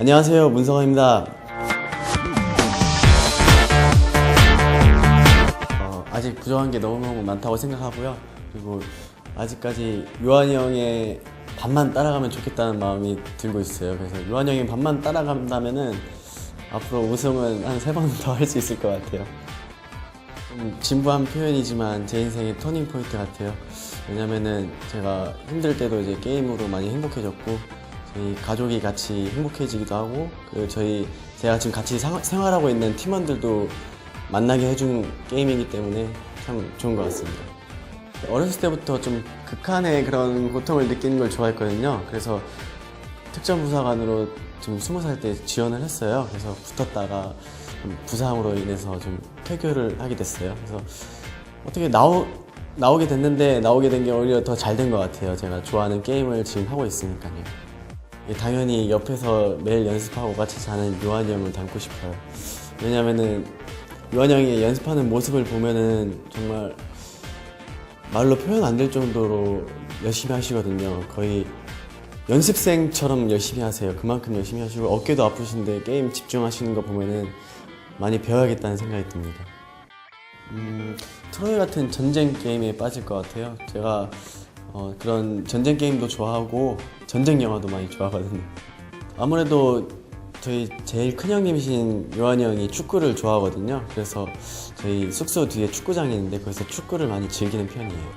안녕하세요. 문성호입니다. 어, 아직 부족한 게 너무너무 많다고 생각하고요. 그리고 아직까지 요한이 형의 반만 따라가면 좋겠다는 마음이 들고 있어요. 그래서 요한이 형이 반만 따라간다면 은 앞으로 우승은 한 세 번 더 할 수 있을 것 같아요. 좀 진부한 표현이지만 제 인생의 터닝 포인트 같아요. 왜냐면은 제가 힘들 때도 이제 게임으로 많이 행복해졌고 저희 가족이 같이 행복해지기도 하고 그리고 저희 제가 지금 같이 상- 생활하고 있는 팀원들도 만나게 해준 게임이기 때문에 참 좋은 것 같습니다. 어렸을 때부터 좀 극한의 그런 고통을 느끼는 걸 좋아했거든요. 그래서 특전 부사관으로 좀 스무 살 때 지원을 했어요. 그래서 붙었다가 좀 부상으로 인해서 좀 퇴교를 하게 됐어요. 그래서 어떻게 나오, 나오게 됐는데 나오게 된 게 오히려 더 잘 된 것 같아요. 제가 좋아하는 게임을 지금 하고 있으니까요. 예, 당연히 옆에서 매일 연습하고 같이 자는 요한이 형을 닮고 싶어요. 왜냐면은 요한이 형이 연습하는 모습을 보면은 정말 말로 표현 안 될 정도로 열심히 하시거든요. 거의 연습생처럼 열심히 하세요. 그만큼 열심히 하시고 어깨도 아프신데 게임 집중하시는 거 보면은 많이 배워야겠다는 생각이 듭니다. 음, 트로이 같은 전쟁 게임에 빠질 것 같아요. 제가 어, 그런 전쟁 게임도 좋아하고 전쟁 영화도 많이 좋아하거든요. 아무래도 저희 제일 큰 형님이신 요한이 형이 축구를 좋아하거든요. 그래서 저희 숙소 뒤에 축구장이 있는데 거기서 축구를 많이 즐기는 편이에요.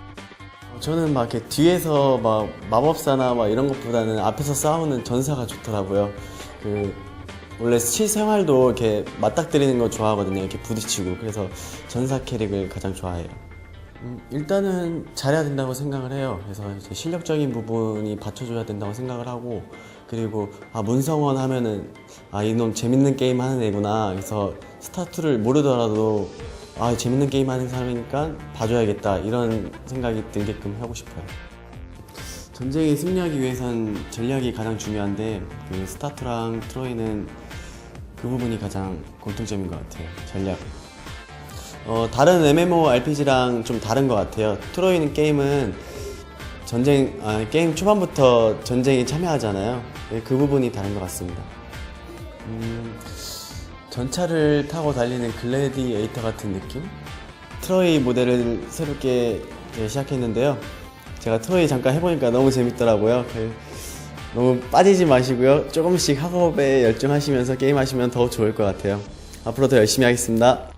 어, 저는 막 이렇게 뒤에서 막 마법사나 막 이런 것보다는 앞에서 싸우는 전사가 좋더라고요. 그 원래 실생활도 이렇게 맞닥뜨리는 거 좋아하거든요. 이렇게 부딪히고 그래서 전사 캐릭을 가장 좋아해요. 음, 일단은 잘해야 된다고 생각을 해요. 그래서 이제 실력적인 부분이 받쳐줘야 된다고 생각을 하고 그리고 아 문성원 하면은 아 이놈 재밌는 게임 하는 애구나. 그래서 스타투를 모르더라도 아 재밌는 게임 하는 사람이니까 봐줘야겠다 이런 생각이 들게끔 하고 싶어요. 전쟁에 승리하기 위해선 전략이 가장 중요한데 그 스타트랑 트로이는 그 부분이 가장 공통점인 것 같아요. 전략. 어, 다른 MMORPG랑 좀 다른 것 같아요. 트로이는 게임은 전쟁 아, 게임 초반부터 전쟁에 참여하잖아요. 네, 그 부분이 다른 것 같습니다. 음, 전차를 타고 달리는 글래디에이터 같은 느낌? 트로이 모델을 새롭게 이제 시작했는데요. 제가 트로이 잠깐 해보니까 너무 재밌더라고요. 그, 너무 빠지지 마시고요. 조금씩 학업에 열중하시면서 게임하시면 더 좋을 것 같아요. 앞으로 더 열심히 하겠습니다.